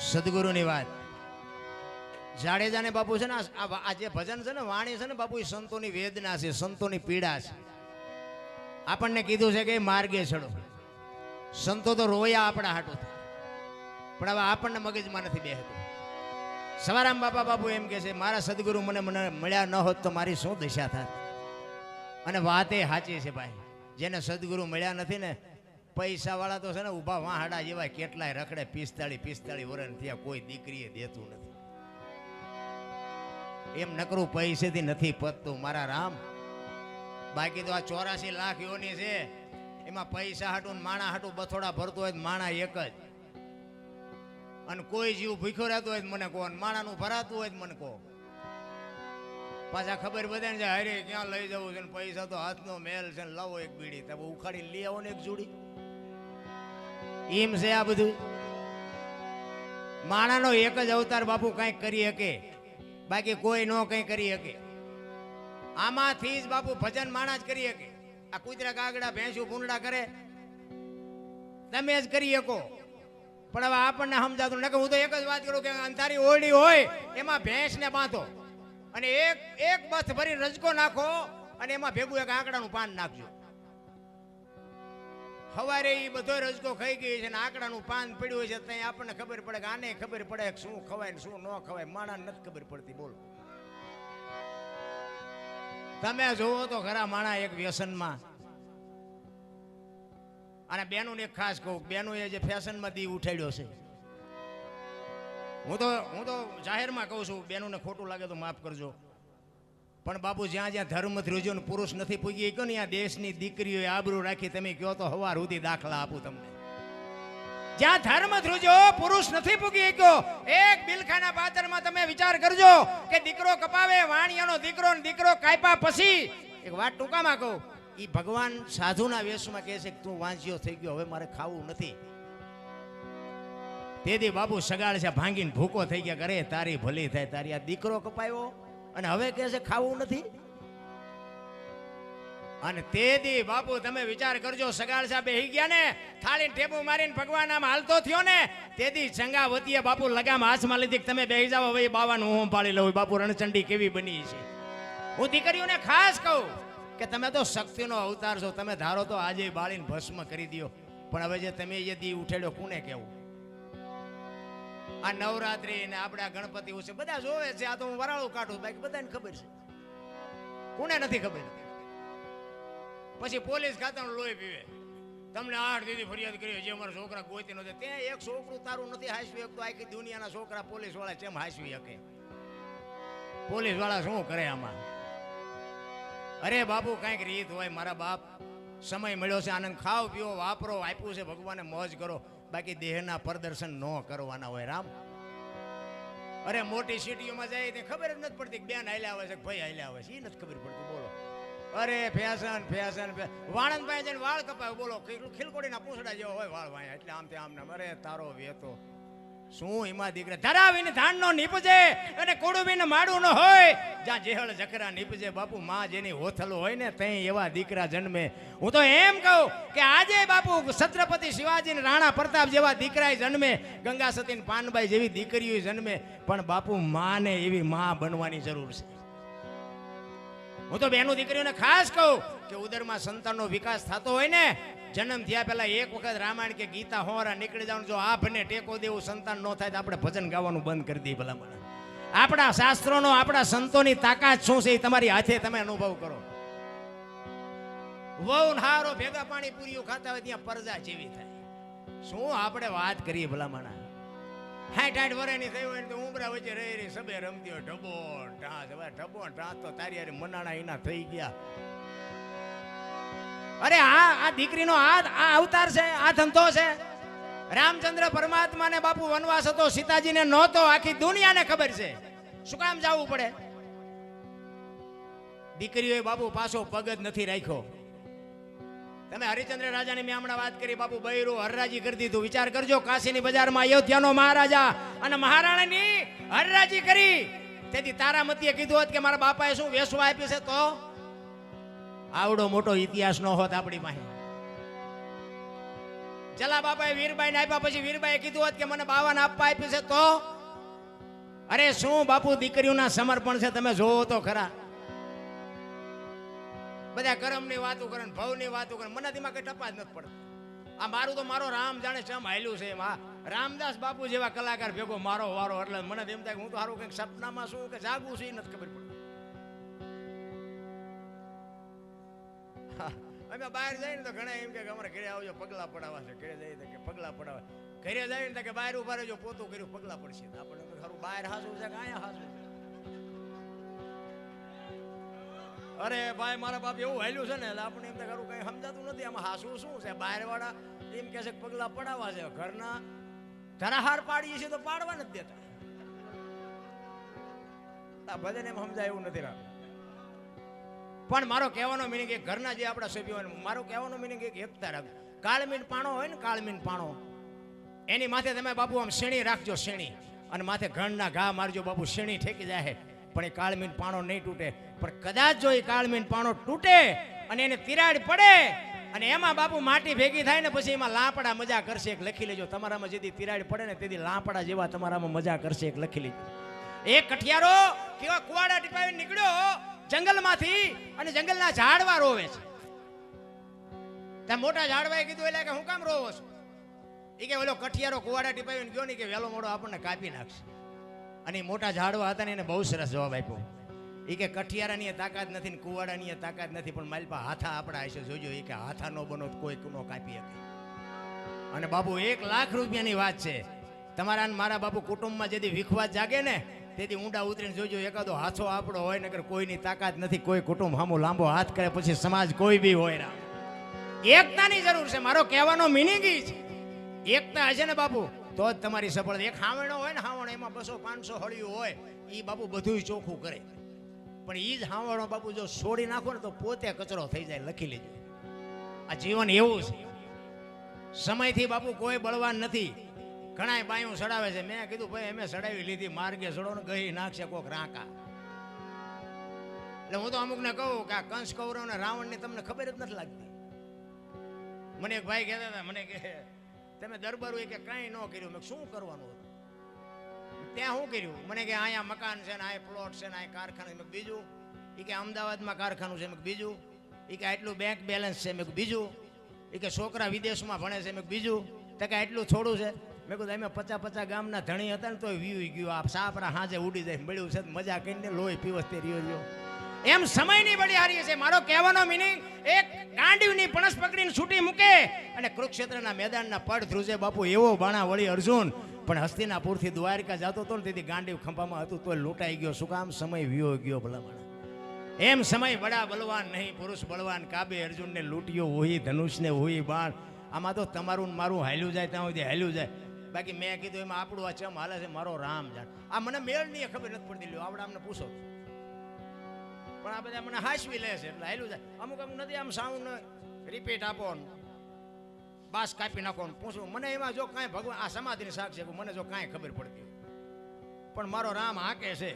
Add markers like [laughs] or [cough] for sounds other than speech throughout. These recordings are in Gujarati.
સદગુરુની વાત. જાડેજાને બાપુ છે ને, આ જે ભજન છે ને, વાણી છે ને, બાપુ, એ સંતોની વેદના છે, સંતોની પીડા છે. આપણને કીધું છે કે માર્ગે ચડો. સંતો તો રોયા આપણા હાટું પણ હવે આપણને મગજમાં નથી બેહતું. સવારામ બાપા, બાપુ એમ કે છે, મારા સદગુરુ મને મને મળ્યા ન હોત તો મારી શું દશા થાત? અને વાત એ સાચી છે ભાઈ. જેને સદગુરુ મળ્યા નથી ને પૈસા વાળા તો છે ને ઊભા વાહાડા જેવા કેટલાય રખડે, પિસ્તાળી પિસ્તાળી વર્ષ થયા કોઈ દીકરીએ દેતું નથી. એમ નકરું પૈસેથી નથી પતતું. મારા રામ, બાકી તો આ ચોરાસી લાખ યોની છે, એમાં પૈસા હાટું ને માણા હાટું બથોડા ભરતો હોય માણા એક જ. અને કોઈ જીવ ભૂખ્યો રહેતો હોય મને કહો માણાનું ભરાતું હોય મને કહો. પાછા ખબર બધાને છે હરે ક્યાં લઈ જવું છે? ને પૈસા તો હાથનો મેલ છે ને લાવો એક બીડી. તમે ઉખાડીને લઈ આવો ને એક જોડી. એમ છે આ બધું. માણાનો એક જ અવતાર બાપુ કંઈક કરી શકે. બાકી કોઈ નો કંઈ કરી શકે. આમાંથી જ બાપુ ભજન માણા જ કરી શકે. આ કૂતરા કાગડા, ભેંસું પૂંડા કરે. તમે જ કરી શકો. પણ હવે આપણને સમજાતું નકે હું તો એક જ વાત કરું કે અંધારી ઓરડી હોય, એમાં ભેંસને બાંધો. અને એક એક બથ ભરી રજકો નાખો અને એમાં ભેગું એક આંકડાનું પાન નાખજો. સવારે એ બધો રજકો ખાઈ ગઈ છે ને આંકડાનું પાન પડ્યું છે ત્યાં આપણને ખબર પડે કે આને ખબર પડે કે શું ખવાય ને શું ન ખવાય. માણા નથી ખબર પડતી, બોલો. તમે જોવો તો ખરા માણા એક વ્યસનમાં. અને બેનું એક ખાસ કહું બેનું એ જે ફેશનમાં દી ઉઠાડ્યો છે. હું તો હું તો જાહેરમાં કહું છું, બેનુંને ખોટું લાગે તો માફ કરજો. પણ બાપુ જ્યાં જ્યાં ધર્મ ધ્રુજો ને પુરુષ નથી પૂગી ગયો ને આ દેશની દીકરીઓએ આબરૂ રાખી તમે કહો તો હવાર સુધી દાખલા આપું તમને. જ્યાં ધર્મ ધ્રુજો પુરુષ નથી પૂગી ગયો એક બિલખાના પાત્રમાં તમે વિચાર કરજો કે દીકરો કપાવે, વાણિયાનો દીકરો દીકરો કાપ્યા પછી. એક વાત ટૂંકામાં કહું એ ભગવાન સાધુના વેશમાં કહે છે કે તું વાંચ્યો થઈ ગયો, હવે મારે ખાવું નથી. તેથી બાપુ સગાડ છે, ભાંગીને ભૂકો થઈ ગયા કરે તારી ભલી થાય, તારી આ દીકરો કપાયો અને હવે કહે છે, ખાવું નથી. અને તેથી બાપુ તમે વિચાર કરજો, સગાળ સાહેબ બેહી ગયા ને થાળી ટેબુ મારીને ભગવાન આમ હાલતો થયો ને તેથી ચંગાવતીએ બાપુ લગામ હાથમાં લીધી કે તમે બેહી જાઓ, હવે બાવાનું હું પાડી લઉં. બાપુ રણચંડી કેવી બની છે? હું દીકરીઓને ખાસ કહું કે તમે તો શક્તિનો અવતાર છો, તમે ધારો તો આજે બાળીને ભસ્મ કરી દો પણ હવે જે તમે જે દી ઉઠેડ્યો, કોને કેવું આ નવરાત્રી ને આપણા ગણપતિ ઉત્સવ બધા જોવે છે. આ તો હું વરાળું કાઢું, બાકી બધાને ખબર છે. કોને નથી ખબર? પછી પોલીસ ખાતાનું લોહી પીવે. તમને આઠ દીદી ફરિયાદ કરી જે અમારા છોકરા ગોતી નથી ત્યાં એક છોકરું તારું નથી હાંસવી તો આખી દુનિયાના છોકરા પોલીસવાળા કેમ હાંસવી શકે? પોલીસવાળા શું કરે આમાં? અરે બાપુ, કાંઈક રીત હોય. મારા બાપ સમય મળ્યો છે. આનંદ ખાઓ પીઓ, વાપરો, આપ્યું છે. ભગવાને મોજ કરો. બાકી દેહના પ્રદર્શન ન કરવાના હોય, રામ. અરે મોટી સિટીઓમાં જાય તે ખબર જ નથી પડતી બેન હાલ્યા આવે છે ભાઈ હાલ્યા આવે છે. એ નથી ખબર પડતી, બોલો. અરે ફેશન ફેશન વાણંદ પાસે જઈને વાળ કપાય, બોલો. ખીલ- ખીલકોડીના પૂંછડા જેવો હોય વાળ વાય. એટલે આમ તે આમ અરે તારો વેતો. શું એમાં દીકરા? ધરાવીને ધાન નો નીપજે અને કોડુબીને માડું ન હોય. જ્યાં જેહળ જકરા નીપજે, બાપુ, માં જેની હોથલો હોય ને ત્યાં એવા દીકરા જન્મે. હું તો એમ કહું કે આજે બાપુ છત્રપતિ શિવાજી રાણા પ્રતાપ જેવા દીકરા જન્મે. ગંગા સતી પાનબાઈ જેવી દીકરીઓ જન્મે. પણ બાપુ, માને એવી માં બનવાની જરૂર છે. હું તો બેનું દીકરીઓને ખાસ કહું કે ઉદરમાં સંતાનનો વિકાસ થતો હોય ને, જન્મ થયા પહેલા એક વખત રામાયણ કે ગીતા હોરા નીકળી જવાનું જો આપને ટેકો દેવું, સંતાન ન થાય તો આપણે ભજન ગાવાનું બંધ કરી દઈએ ભલા મને આપણા શાસ્ત્રોનો, આપણા સંતોની તાકાત શું છે એ તમારી હાથે તમે અનુભવ કરો. વહુ હારો ભેગા પાણી પૂરીઓ ખાતા હોય ત્યાં પરજા જેવી થાય. શું આપણે વાત કરીએ ભલા માણા હાઠ હાઠ વરેની થઈ હોય તો ઉમરા વચ્ચે રહી રહી સબે રમતી હોય ઢબો ઢાંસ, હવે ઢબો ઢાંસ તો તારી મનાણા એના થઈ ગયા. અરે આ આ દીકરીનો આ આ અવતાર છે, આ ધંધો છે. રામચંદ્ર પરમાત્માને બાપુ વનવાસ હતો, સીતાજીને નહોતો, આખી દુનિયાને ખબર છે. શું કામ જવું પડે? દીકરીઓએ બાપુ પાછો પગ જ નથી રાખ્યો. તમે હરિચંદ્ર રાજાની મેં હમણાં વાત કરી, બાપુ બૈરો હરરાજી કરી દીધું. વિચાર કરજો, કાશીની બજારમાં અયોધ્યાનો મહારાજા અને મહારાણીની હરરાજી કરી. તેથી તારામતીએ કીધું હોત કે મારા બાપાએ શું વેસવા આપ્યું છે તો? આવડો મોટો ઇતિહાસ ન હોત આપણી પાસે. ચલા બાપાએ વીરબાઈ ને આપ્યા પછી વીરબાઈએ કીધું હોત કે મને બાવાને આપવા આપ્યું છે તો? અરે શું બાપુ દીકરીઓના સમર્પણ છે તમે જોવો તો ખરા. બધા કરમની વાતો કરે ને ભવની વાતો કરે મને તેમાં કઈ ટપા જ નથી પડતો. આ મારું તો મારો રામ જાણે ચમ હાલ્યું છે એમાં. રામદાસ બાપુ જેવા કલાકાર ભેગો મારો વારો એટલે મને એમ થાય હું તો સારું કંઈક સપનામાં શું કે જાગું છું નથી ખબર પડતી. [laughs] અમે બહાર જઈએ ને તો ઘણા એમ કે અમારે ઘરે આવજો, પગલા પડાવવા છે. ઘરે જઈએ તો કે પગલા પડાવવા. ઘરે જઈએ ને કે બહાર ઊભા રહેજો, પોતું કર્યું, પગલા પડશે. આપણને ખરું બહાર હાસું છે કે અહીંયા હાસું છે? અરે ભાઈ, મારા બાપ એવું હાલ્યું છે ને, એટલે આપણે એમ તો ખરું કઈ સમજાતું નથી. આમાં હાસું શું છે? બહાર વાળા એમ કે છે પગલા પડાવવા છે. ઘરના ધરાહાર પાડીએ છીએ તો પાડવા નથી દેતા. ભજન એમ સમજાય એવું નથી રાખતું પણ મારો કહેવાનો મિનિંગ એ ઘરના જે આપણા સભ્યો હોય મારો કહેવાનો મિનિંગ એક એકતા રાખ કાળમીન પાણો હોય ને, કાળમીન પાણો. એની માથે તમે બાપુ આમ શેણી રાખજો, શેણી. અને માથે ઘણના ઘા મારજો, બાપુ શેણી ઠેકી જાય પણ એ કાળમીન પાણો નહીં તૂટે. પણ કદાચ જો એ કાળમીન પાણો તૂટે અને એને તિરાડ પડે, અને એમાં બાપુ માટી ભેગી થાય ને, પછી એમાં લાપડા મજા કરશે. એક લખી લેજો, તમારામાં જેથી તિરાડ પડે ને, તેથી લાપડા જેવા તમારામાં મજા કરશે. એક લખી લેજો. એક કઠિયારો કેવા કુવાડા ટીપાવી નીકળ્યો. જંગલમાંથી અને જંગલના ઝાડવા રોવે છે. ત્યાં મોટા ઝાડવાએ કીધું એટલે કે હું કામ રોવો છું? એ કે, ઓલો કઠિયારો કુવાડા ટીપાવીને ગયો ને કે, વેલો મોડો આપણને કાપી નાખશે. અને મોટા ઝાડવા હતા ને એને બહુ સરસ જવાબ આપ્યો. એ કે, કઠિયારાની તાકાત નથી ને કુવાડાની તાકાત નથી, પણ મારી પાસે હાથા આપણા હશે. જોજો એ કે, હાથા નો બનો કોઈ નો કાપી શકે. અને બાપુ, એક લાખ રૂપિયાની વાત છે. તમારા મારા બાપુ કુટુંબમાં જેથી વિખવાદ જાગે ને તેથી ઊંડા ઉતરીને જોજો, એકાદો હાથો આપણો હોય નગર કોઈની તાકાત નથી, કોઈ કુટુંબ સામો લાંબો હાથ કરે, પછી સમાજ કોઈ બી હોય એકતાની જરૂર છે, મારો કહેવાનો મિનિંગ છે. એકતા હશે ને બાપુ, તો જ તમારી સફળતા. એક હાવણો હોય ને, હાવણ, એમાં બસો, પાંચસો હળિયું હોય એ બાપુ બધું ચોખ્ખું કરે. પણ એ જ હાવણો બાપુ જો છોડી નાખો ને, તો પોતે કચરો થઈ જાય, લખી લેજો. આ જીવન એવું છે. સમયથી બાપુ કોઈ બળવાન નથી. ઘણા બાયું સડાવે છે. મેં કીધું, ભાઈ, અમે સડાવી લીધી. માર્ગે સડો ને ગઈ નાખશે કોક રાંકા. એટલે હું તો અમુકને કહું કે આ કંસ કૌરવ ને રાવણની તમને ખબર જ નથી લાગતી. મને એક ભાઈ કહેતા હતા, મને કે, તમે દરબારું એ કે કાંઈ ન કર્યું. મેં શું કરવાનું હતું? ત્યાં શું કર્યું. મને કે, અહીંયા મકાન છે ને, અહીંયા પ્લોટ છે ને, અહીંયા કારખાનું મેં બીજું? એ કે, અમદાવાદમાં કારખાનું છે. મેં બીજું? એ કે, આટલું બેંક બેલેન્સ છે. મેં બીજું? એ કે, છોકરા વિદેશમાં ભણે છે. મેં બીજું? તો કે, આટલું થોડું છે. મેં કીધું અમે પચાસ પચાસ ગામના ધણી હતા ને તોય વીવી ગયું. આ સાપરા હાજે ઉડી જાય, મળ્યું છે મજા કરીને લોહી પીવસ તે રહ્યો રહ્યો. એમ સમયની બળી હારી છે. મારો કહેવાનો મિનિંગ એક ગાંડીવની પણસ પકડીને છૂટી મૂકે અને કુરુક્ષેત્રના મેદાનના પડ ધ્રુજે, બાપુ, એવો બાણા વળી અર્જુન. પણ હસ્તિનાપુરથી દ્વારકા જતો હતો ને તેથી ગાંડીવ ખંભામાં હતું તો લૂંટાઈ ગયો. શું કામ? સમય વિયો ગયો ભલામણ. એમ સમય વડા બલવાન નહીં, પુરુષ બળવાન. કાબે અર્જુનને લૂંટ્યો હોય ધનુષને હોય બાણ. આમાં તો તમારું મારું હાલ્યું જાય, ત્યાં સુધી હાલ્યું જાય. બાકી મેં કીધું એમાં આપણું આ ચમ હાલે છે, મારો રામ જાણ. આ મને મેળ નહીં ખબર નથી પડતી. લ્યો, આવડે અમને પૂછો. પણ આ બધા મને હાસવી લે છે, એટલે હાલું જાય. અમુક અમુક નથી, આમ સાઉન્ડ રિપીટ આપો બાસ કાપી નાખો પૂછું. મને એમાં જો કાંઈ ભગવાન, આ સમાધિની શાક છે, મને જો કાંઈ ખબર પડતી. પણ મારો રામ હાંકે છે.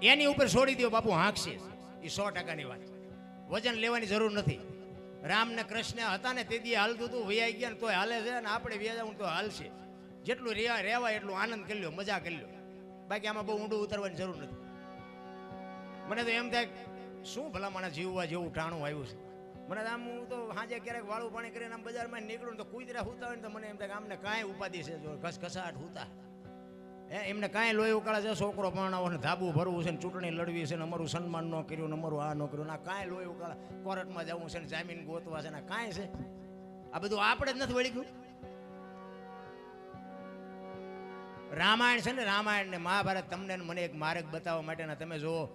એની ઉપર છોડી દો બાપુ, હાંકશે. એ સો ટકાની વાત વજન લેવાની જરૂર નથી. રામ ને કૃષ્ણ હતા ને તે દી હાલતું હતું વૈયા ગયા ને તોય હાલે છે ને આપણે વ્યાજા તો હાલશે. જેટલું રેવા રહેવાય એટલું આનંદ કરી લો મજા કરી લો બાકી આમાં બહુ ઊંડું ઉતરવાની જરૂર નથી. મને તો એમ થાય શું ભલા મને જીવવા જેવું ટાણું આવ્યું છે. મને આમ હું તો સાંજે ક્યારેક વાળું પાણી કરીને આમ બજારમાં નીકળું તો કુતરા હુતા હોય ને તો મને એમ થાય આમને કાંઈ ઉપાધિ છે ઘસઘસાટ હુતા. હે, એમને કાંઈ લોહી ઉકાળે છે, છોકરો પરણાવો ને ધાબુ ભરવું છે ને ચૂંટણી લડવી છે ને અમારું સન્માન ન કર્યું ને અમારું આ ન કર્યું ના કાંઈ લોહી ઉકાળે. કોર્ટમાં જવું છે ને જામીન ગોતવા છે ને કાંઈ છે? આ બધું આપણે જ નથી વળગ્યું. રામાયણ છે ને રામાયણ ને મહાભારત, તમને મને એક માર્ગ બતાવવા માટેના તમે જુઓ.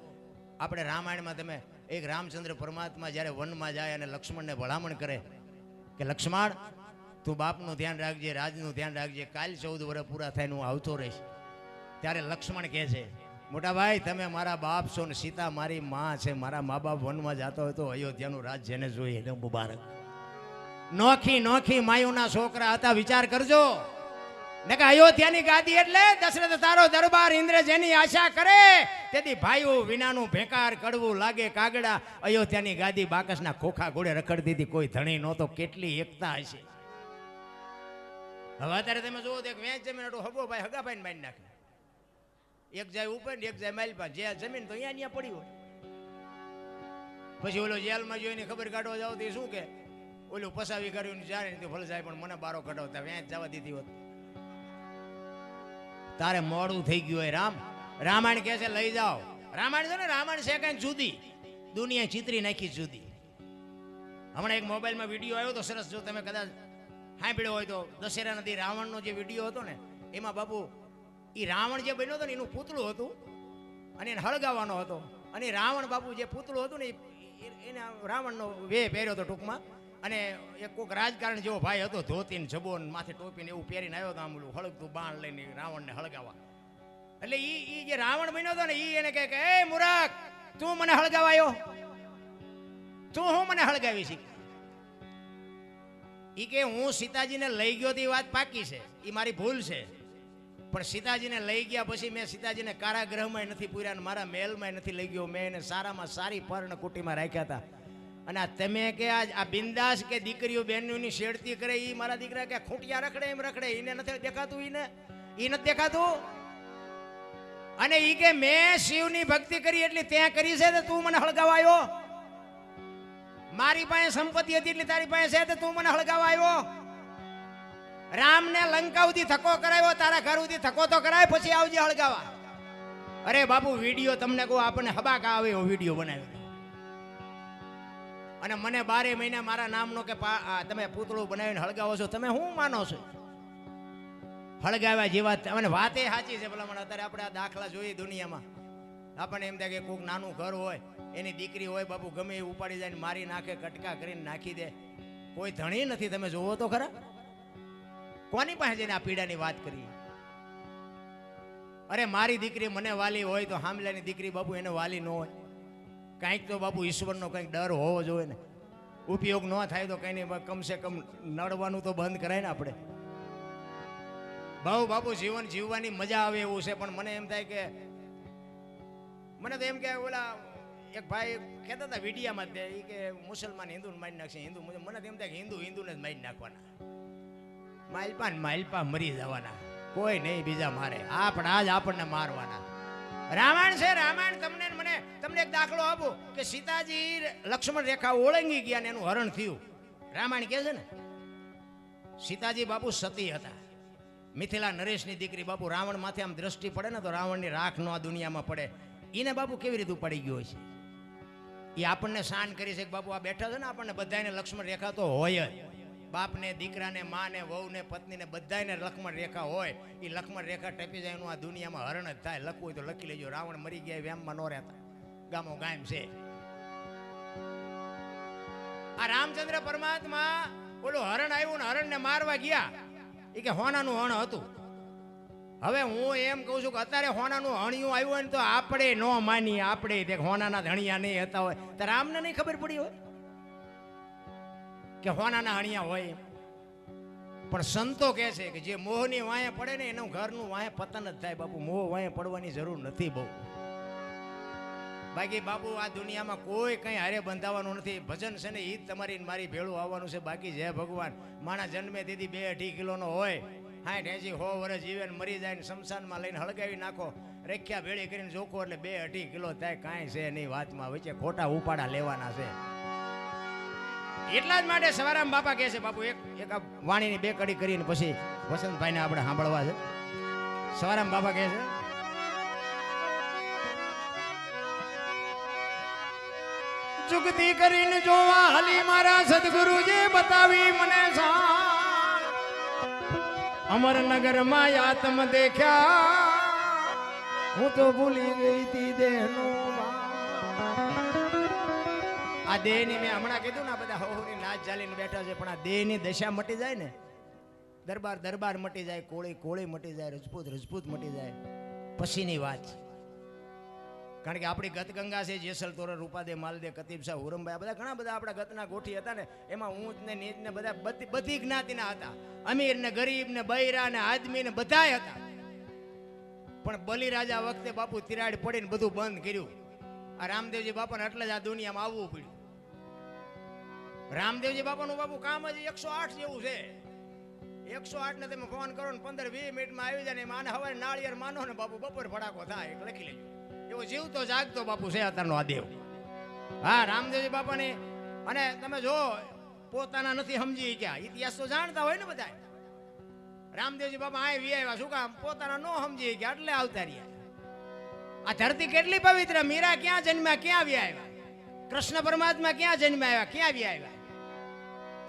આપણે રામાયણમાં તમે એક રામચંદ્ર પરમાત્મા જ્યારે વનમાં જાય અને લક્ષ્મણને ભલામણ કરે કે, લક્ષ્મણ, તું બાપનું ધ્યાન રાખજે, રાજનું ધ્યાન રાખજે, કાલ ચૌદ વર્ષ પૂરા થાય હું આવતો રહીશ. ત્યારે લક્ષ્મણ કહે છે મોટા ભાઈ તમે મારા બાપ છો ને સીતા મારી માં છે. મારા મા બાપ વનમાં જતો હોય તો અયોધ્યાનું રાજ જેને જોઈએ એને મુબારક. નોખી નોખી માયુના છોકરા હતા. વિચાર કરજો. ને કે અયોધ્યાની ગાદી એટલે દશરથ તારો દરબાર ઇન્દ્ર જેની આશા કરે, તેથી ભાઈઓ વિનાનું ભેકાર કડવું લાગે કાગડા. અયોધ્યાની ગાદી બાકસના ખોખા ઘોડે રખડતી હતી. કોઈ ધણી નહોતો, કેટલી એકતા હશે. હવે અત્યારે તમે જુઓ તો એક વેચ જમીન હતું હગો ભાઈ હગા ભાઈ મારી નાખે. એક જાય ઉપર ને એક જાય માઇલ પાસે. જે જમીન તો અહીંયા અહીંયા પડી હોય. પછી ઓલો જેલમાં જોઈને ખબર કાઢવા જાવ તો શું કે? ઓલું પસાવી કર્યું જાણે તો ભલે જાય પણ મને બારો કઢાવતા વેચ જવા દીધી હોત. તારે મોડું થઈ ગયું હોય રામ. રામાયણ કહે છે, લઈ જાઓ. રામાયણ છે ને, રામાયણ છે કઈ જુદી. દુનિયા ચિત્રી નાખી જુદી. હમણાં એક મોબાઈલમાં વીડિયો આવ્યો તો સરસ જો તમે કદાચ સાંભળ્યો હોય તો દશેરા નદી રાવણનો જે વીડિયો હતો ને, એમાં બાપુ એ રાવણ જે બન્યો હતો ને, એનું પૂતળું હતું અને એને હળગાવાનો હતો. અને રાવણ બાપુ જે પૂતળું હતું ને એને રાવણનો વે પહેર્યો હતો ટૂંકમાં. અને એક કોઈક રાજકારણ જેવો ભાઈ હતો, ધોતીને જબો માથે ટોપીને એવું પહેરીને આવ્યો તો આમ હળગતું બાણ લઈને રાવણને હળગાવા એટલે એ એ જે રાવણ બન્યો હતો ને એ એને કહે કે, એ મુરાક તું મને હળગાવાયો? તું હું મને હળગાવી શીખ એ કે, હું સીતાજીને લઈ ગયો તે વાત પાકી છે. એ મારી ભૂલ છે. પણ સીતાજીને લઈ ગયા પછી મેં સીતાજીને કારાગૃહમાં નથી પૂર્યા અને મારા મહેલમાં નથી લઈ ગયો. મેં એને સારામાં સારી પર્ણ કુટીમાં રાખ્યા હતા. અને આ તમે કે આજ આ બિંદાસ કે દીકરીઓ બહેનોની શેડતી કરે એ મારા દીકરા કે ખૂંટિયા રખડે એમ રખડે એને નથી દેખાતું એને એ નથી દેખાતું? અને એ કે મેં શિવની ભક્તિ કરી એટલી ત્યાં કરી છે તો તું મને હળગાવાયો? મારી પાસે સંપત્તિ હતી એટલે તારી પાસે છે તો તું મને હળગાવાયો? આવ્યો રામને લંકા સુધી થકો કરાવ્યો, તારા ઘર સુધી થકો તો કરાય, પછી આવજે હળગાવા. અરે બાપુ, વીડિયો તમને કહું, આપણને હબાકા આવે એવો વીડિયો બનાવ્યો અને મને બારે મહિના મારા નામનો કે તમે પૂતળું બનાવીને હળગાવો છો, તમે શું માનો છો? હળગાવ્યા જેવા અને વાતે સાચી છે, ભલા મને અત્યારે આપણે આ દાખલા જોઈએ દુનિયામાં. આપણને એમ થાય કે કોઈક નાનું ઘર હોય, એની દીકરી હોય, બાપુ ગમે એ ઉપાડી જાય મારી નાખે, કટકા કરીને નાખી દે. કોઈ ધણી નથી, તમે જોવો તો ખરા. કોની પાસે જઈને આ પીડાની વાત કરી અરે, મારી દીકરી મને વાલી હોય તો હામલાની દીકરી બાપુ એને વાલી ન હોય. કાંઈક તો બાપુ ઈશ્વરનો કંઈક ડર હોવો જોઈએ ને. ઉપયોગ ન થાય તો કંઈ નહીં કમસે કમ નડવાનું તો બંધ કરાય ને આપણે. બહુ બાપુ જીવન જીવવાની મજા આવે એવું છે, પણ મને એમ થાય કે, મને તો એમ કે ઓલા એક ભાઈ કહેતા હતા વિડીયામાં તે કે મુસલમાન હિન્દુને મારી નાખશે, હિન્દુ. મને એમ થાય કે હિન્દુ હિન્દુને જ મારી નાખવાના. માલપા ને માલપા મરી જવાના. કોઈ નહીં, બીજા મારે. આપણા જ આપણને મારવાના. રામાયણ છે, રામાયણ તમને મને, તમને એક દાખલો આપો કે સીતાજી લક્ષ્મણ રેખા ઓળંગી ગયા ને એનું હરણ થયું. રામાયણ કહે છે ને, સીતાજી બાપુ સતી હતા. મિથિલા નરેશની દીકરી બાપુ રાવણ માથે આમ દ્રષ્ટિ પડે ને તો રાવણની રાખ નો આ દુનિયામાં પડે. એને બાપુ કેવી રીતે પડી ગયો છે એ આપણને શાન કરી છે કે બાપુ આ બેઠા છે ને આપણને બધાને લક્ષ્મણ રેખા તો હોય જ. બાપને, દીકરાને, માને, વહુને, પત્નીને બધાને લક્ષ્મણ રેખા હોય એ લક્ષ્મણ રેખા ટપી જાય, એનું આ દુનિયામાં હરણ જ થાય. લખવું હોય તો લખી લેજો. રાવણ મરી ગયા, વ્યામમાં નો રહેતા. ગામો ગામ છે. આ રામચંદ્ર પરમાત્મા ઓલું હરણ આવ્યું ને હરણને મારવા ગયા. એ કે હોનાનું હણ હતું. હવે હું એમ કહું છું કે અત્યારે હોનાનું હણિયું આવ્યું હોય ને તો આપણે ન માનીએ. આપણે હોનાના ધણિયા નહીં હતા હોય. તો રામને નહીં ખબર પડી હોય? કે હોનાના હણિયા હોય પણ સંતો કહે છે કે જે મોહની વાંહે પડે ને એનું ઘરનું વાંહે પતન જ થાય. બાપુ, મોહ વાંહે પડવાની જરૂર નથી બહુ. બાકી બાપુ, આ દુનિયામાં કોઈ કંઈ હારે બંધાવાનું નથી. ભજન છે ને એ જ તમારી મારી ભેળું આવવાનું છે. બાકી જય ભગવાન. માણા જન્મે દીદી બે અઢી કિલોનો હોય. હાઠ એસી હો વર્ષ જીવે ને મરી જાય ને શમશાનમાં લઈને હળગાવી નાખો. રેખ્યા ભેળી કરીને જોખો એટલે બે અઢી કિલો થાય. કાંઈ છે નહીં વાતમાં. વચ્ચે ખોટા ઉપાડા લેવાના છે. એટલા જ માટે સવારામ બાપા કહે છે, બાપુ, એક એક વાણીની બે કડી કરીને પછી વસંતભાઈને આપણે સાંભળવા છે. સવારામ બાપા કહે છે ચુકતી કરીને જોવા હલી મારા સદગુરુજી બતાવી મને અમરનગરમાં આત્મ દેખ્યા. હું તો ભૂલી ગઈ તી દેહનું આ દેહની મેં હમણાં કીધું ને બધા હોહુની નાચ ચાલીને બેઠા છે, પણ આ દેહની દશા મટી જાય ને? દરબાર દરબાર મટી જાય, કોળી કોળી મટી જાય, રજપૂત રજપૂત મટી જાય. પછીની વાત. કારણ કે આપણી ગતગંગા છે, જેસલ તોરણ રૂપાદે માલદે કતીબ શાહ હુરમભાઈ બધા ઘણા બધા આપણા ગતના ગોઠી હતા ને, એમાં ઊંચ ને નીચ ને બધા બધી બધી જ્ઞાતિના હતા. અમીર ને ગરીબ ને બૈરા ને આદમી ને બધાય હતા. પણ બલિરાજા વખતે બાપુ તિરાડ પડીને બધું બંધ કર્યું. આ રામદેવજી બાપાને એટલે જ આ દુનિયામાં આવવું પડ્યું. રામદેવજી બાપાનું બાપુ કામ જ એકસો આઠ જેવું છે. એકસો આઠ ને તમે ફોન કરો ને પંદર વીસ મિનિટમાં આવી જાય ને માને હવે નાળિયેર માનો ને બાપુ બપોર ફડાકો થાય એક લખી લેજો. એવો જીવતો જાગતો બાપુ છે અત્યારનો આ દેવ. હા, રામદેવજી બાપાની અને તમે જો, પોતાના નથી સમજી ગયા ઇતિહાસ તો જાણતા હોય ને બધા રામદેવજી બાપા આ વી આવ્યા શું કામ? પોતાના નો સમજી ગયા એટલે આવતા રહ્યા. આ ધરતી કેટલી પવિત્ર? મીરા ક્યાં જન્મ્યા? ક્યાં વ્યા આવ્યા કૃષ્ણ પરમાત્મા ક્યાં જન્મ્યા? આવ્યા ક્યાં વ્યા આવ્યા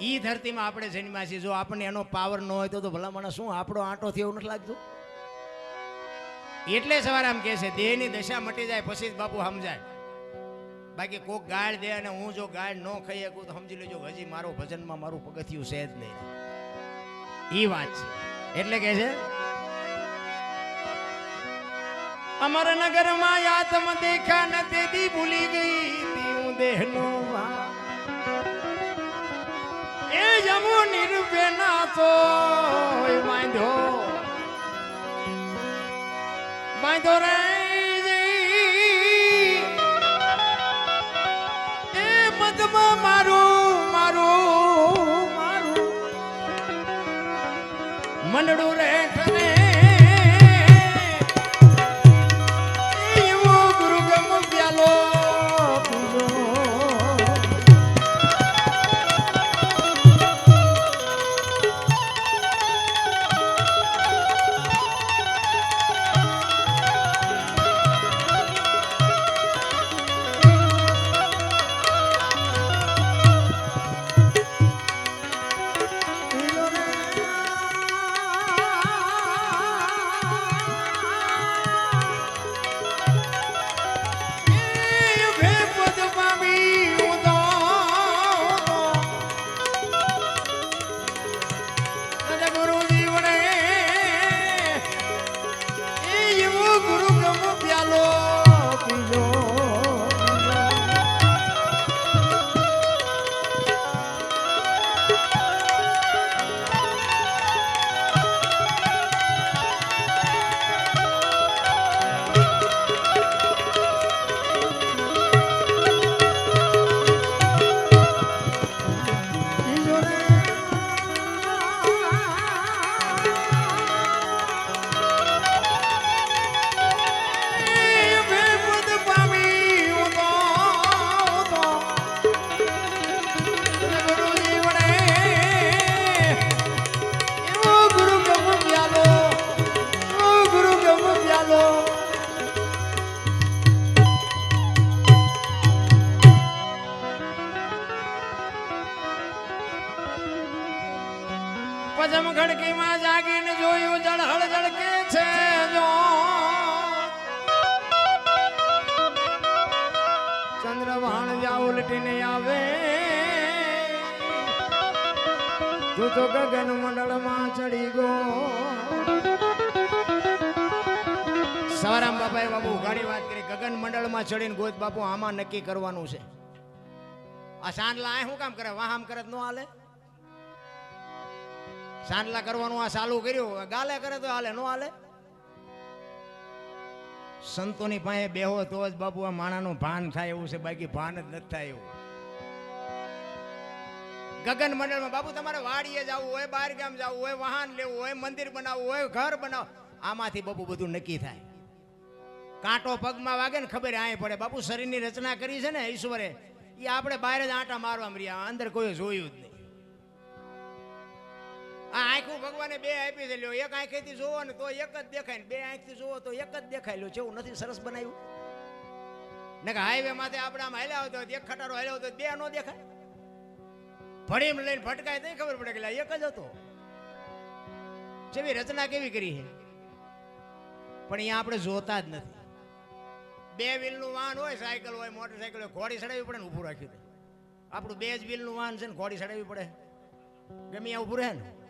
ઈ ધરતીમાં આપણે જન્મ્યા છીએ જો આપણને એનો પાવર ન હોય તો ભલામણ શું આપણો આંટો થયો નથી લાગતું? એટલે સવારે આમ કહે છે, દેહની દશા મટી જાય, પછી જ બાપુ સમજાય. બાકી કોક ગાળ દે અને હું જો ગાળ ન ખાઈ શકું તો સમજી લેજો હજી મારો ભજનમાં મારું પગથિયું છે જ નહીં. એ વાત છે. એટલે કે છે, અમર નગરમાં યાતમ દેખા તો બાંધ્યો બાંધ્યો રે. એ મધમાં મારું મારું મારું મંડળું ઉલટીને આવે. તું તો ગગન મંડળમાં ચડી ગયો. સવારામ બાપાએ બાપુ ઘણી વાત કરી, ગગન મંડળમાં ચડીને ગોત બાપુ, આમાં નક્કી કરવાનું છે. આ સાંડલા આ શું કામ કરે? વાહ આમ કરે ન હાલે? સાંડલા કરવાનું આ ચાલુ કર્યું. ગાલે કરે તો હાલે, નો હાલે? સંતોની પાસે બેહો તો જ બાપુ આ માણાનું ભાન થાય એવું છે, બાકી ભાન જ નથી થાય એવું. ગગન મંડળમાં, બાપુ, તમારે વાડીએ જવું હોય, બહાર ગામ જવું હોય, વાહન લેવું હોય, મંદિર બનાવવું હોય, ઘર બનાવ આમાંથી બાપુ બધું નક્કી થાય. કાંટો પગમાં વાગે ને ખબર આય પડે, બાપુ, શરીરની રચના કરી છે ને ઈશ્વરે એ આપણે બહાર જ આંટા મારવા રહ્યા અંદર કોઈ જોયું જ નહીં. આ આંખું ભગવાને બે આપી છે, લ્યો. એક આંખેથી જોવો ને તો એક જ દેખાય ને બે આંખથી જોવો તો એક જ દેખાય, લ્યો. જેવું નથી, સરસ બનાવ્યું. ને કે હાઈવે માથે આપણે આમ હાલ્યા આવતો એક ખટારો હાલ્યો હતો બે નો દેખાય. ફળીમ લઈને ફટકાય તો ખબર પડે કે એક જ હતો. જેવી રચના કેવી કરી છે? પણ અહીંયા આપણે જોતા જ નથી. બે વ્હીલનું વાહન હોય, સાયકલ હોય, મોટરસાયકલ હોય, ઘોડી ચડાવવી પડે ને ઊભું રાખ્યું છે આપણું બે જ વ્હીલનું વાહન છે ને, ઘોડી ચડાવવી પડે. ગમે ત્યાં ઊભું રહે ને.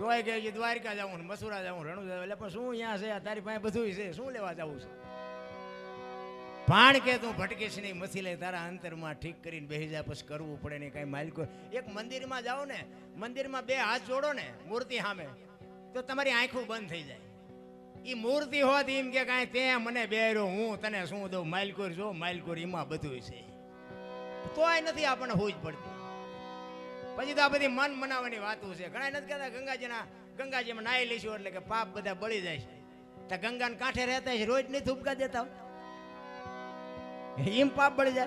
તોય કહે છે, દ્વારિકા જવું મસુરા જવું રણું જવું એટલે પણ શું અહીંયા છે? તારી પાસે બધું છે. શું લેવા જવું છે? ભાણ કે તું ભટકીશ નહીં મસી લે તારા અંતરમાં ઠીક કરીને બેસી જાય પછી કરવું પડે ને કાંઈ માલિકો. એક મંદિરમાં જાઓ ને, મંદિરમાં બે હાથ જોડો ને, મૂર્તિ સામે, તો તમારી આંખો બંધ થઈ જાય. એ મૂર્તિ હોત એમ કે કાંઈ તે મને બેર્યો હું તને શું દઉં? માલકોર જો, માલકોર એમાં બધું છે. તોય નથી આપણને હોજ પડતી. પછી તો આ બધી મન મનાવવાની વાતો છે. ઘણા નથી કહેતા ગંગાજીના ગંગાજીમાં નાહી લઈશું એટલે કે પાપ બધા બળી જાય છે. તો ગંગાને કાંઠે રહેતા છે રોજ નહીં થૂપકા દેતા? એમ પાપ બળી જાય.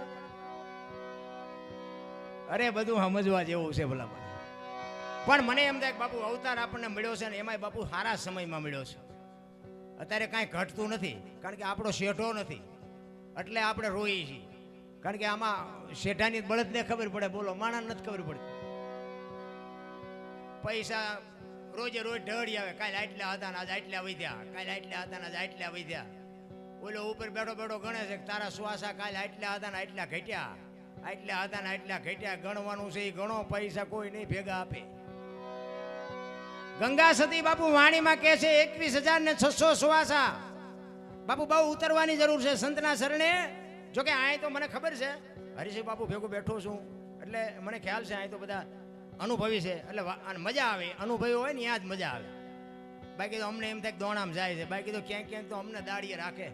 અરે, બધું સમજવા જેવું છે ભલા પણ મને એમ થાય બાપુ, અવતાર આપણને મળ્યો છે ને એમાંય બાપુ સારા સમયમાં મળ્યો છે. અત્યારે કાંઈ ઘટતું નથી, કારણ કે આપણો શેઠો નથી. એટલે આપણે રોઈએ છીએ. કારણ કે આમાં શેઠાની બળદને ખબર પડે, બોલો માણસ નથી ખબર પડતી. પૈસા રોજે રોજ ઢળી આવે. કાલે આટલા હતા ને આજે આટલા વધ્યા. કાલે આટલા હતા ને આજે આટલા વધ્યા. ઓલો ઉપર બેઠો બેઠો ગણે છે કે તારા શ્વાસા કાલે આટલા હતા ને આટલા ઘટ્યા. આટલા હતા ને આટલા ઘટ્યા. ગણવાનું છે એ ગણો, પૈસા કોઈ નહીં ભેગા આપે. ગંગા સતી બાપુ વાણીમાં કહે છે, એકવીસ હજાર ને છસો શ્વાસા બાપુ બહુ ઉતરવાની જરૂર છે સંતના શરણે. જોકે આ તો મને ખબર છે. હરિસિંહ બાપુ ભેગું બેઠો છું. એટલે મને ખ્યાલ છે અહીં તો બધા અનુભવી છે. એટલે મજા આવે. અનુભવી હોય ને ત્યાં જ મજા આવે. બાકી તો અમને એમ થાય દોણામ જાય છે. બાકી તો ક્યાંક ક્યાંક તો અમને દાડીએ રાખે.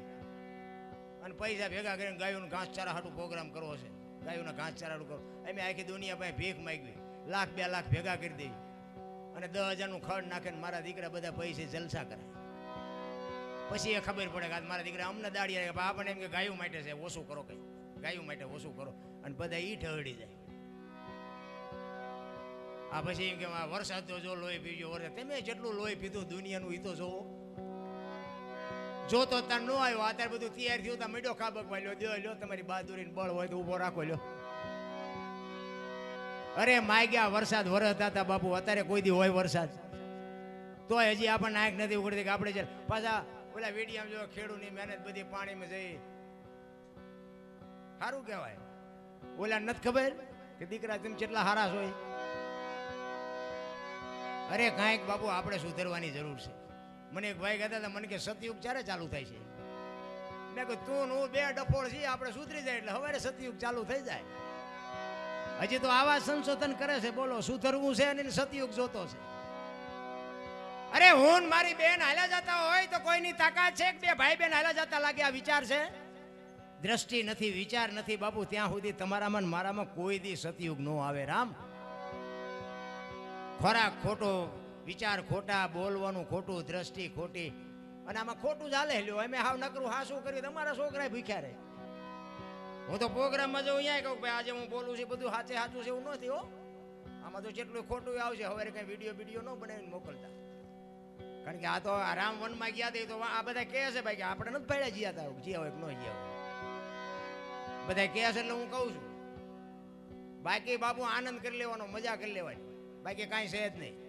અને પૈસા ભેગા કરીને ગાયોનું ઘાસ ચારા હાટું પ્રોગ્રામ કરવો છે. ગાયોના ઘાસ ચારા હાટું કરો અમે આખી દુનિયા પાસે ભીખ માગવી. લાખ બે લાખ ભેગા કરી દેવી અને દસ હજારનું ખડ નાખીને મારા દીકરા બધા પૈસે જલસા કરે પછી એ ખબર પડે કે મારા દીકરા અમને દાડીએ આપણને એમ કે ગાયું માટે છે, ઓછું કરો કઈ. ગાયું માટે ઓછું કરો. અને બધા ઈ હળી જાય. આ પછી એમ કે વરસાદ તો જો લોહી પીજો, વરસાદ. તમે જેટલું લોહી પીધું દુનિયાનું, ઈ તો જોવો. જો તો તાર નો આવ્યો અત્યારે બધું તૈયાર થયું તા મીડો ખાબક વાળ્યો, દો, લ્યો, તમારી બહાદુરીને બળ હોય તો ઊભો રાખો, લ્યો. અરે માગ્યા વરસાદ વરસતા હતા બાપુ, અત્યારે કોઈ દી હોય વરસાદ. તોય હજી આપણને આંખ નથી ઉઘડતી કે આપણે પાછા ઓલા વીડિયામાં જો ખેડૂની મહેનત બધી પાણીમાં જઈ. સારું કહેવાય. ઓલા નથી ખબર કે દીકરા તમે કેટલા હારા હોય અરે કાંઈક બાપુ, આપણે સુધરવાની જરૂર છે. મને એક ભાઈ કહેતા હતા, મને કે સતયુગ ક્યારે ચાલુ થાય છે? મેં કહ્યું તું હું બે ડફોળ છીએ, આપણે સુધરી જાય એટલે હવે સતયુગ ચાલુ થઈ જાય. હજી તો આવા સંશોધન કરે છે, બોલો, સુધરવું છે અને સતયુગ જોતો છે. અરે હું મારી બેન હાલ્યા જતા હોય તો કોઈની તાકાત છે કે બે ભાઈ બેન હાલ્યા જતા લાગે? આ વિચાર છે? દ્રષ્ટિ નથી, વિચાર નથી બાપુ. ત્યાં સુધી તમારામાં મારામાં કોઈ દી સતયુગ ન આવે, રામ. ખોરાક ખોટો, વિચાર ખોટા, બોલવાનું ખોટું, દ્રષ્ટિ ખોટી. અને આમાં ખોટું ચાલે લ્યો. અમે હાવ નકરું હા શું કર્યું તમારા છોકરા ભૂખ્યા રહે. હું તો પ્રોગ્રામમાં જઉં અહીંયા કહું ભાઈ આજે હું બોલું છું બધું સાચે સાચું છે એવું નથી, હો. આમાં તો જેટલું ખોટું આવશે. હવે કઈ વીડિયો વીડિયો ન બનાવીને મોકલતા. કારણ કે આ તો રામ વનમાં ગયા હતા તો આ બધા કહે છે ભાઈ કે આપણે નથી પડ્યા જ્યાં હતા જ્યાં હોય ન જ્યાં હોય. બધા કહે છે એટલે હું કહું છું. બાકી બાપુ આનંદ કરી લેવાનો, મજા કરી લેવાની. બાકી કાંઈ છે જ નહીં.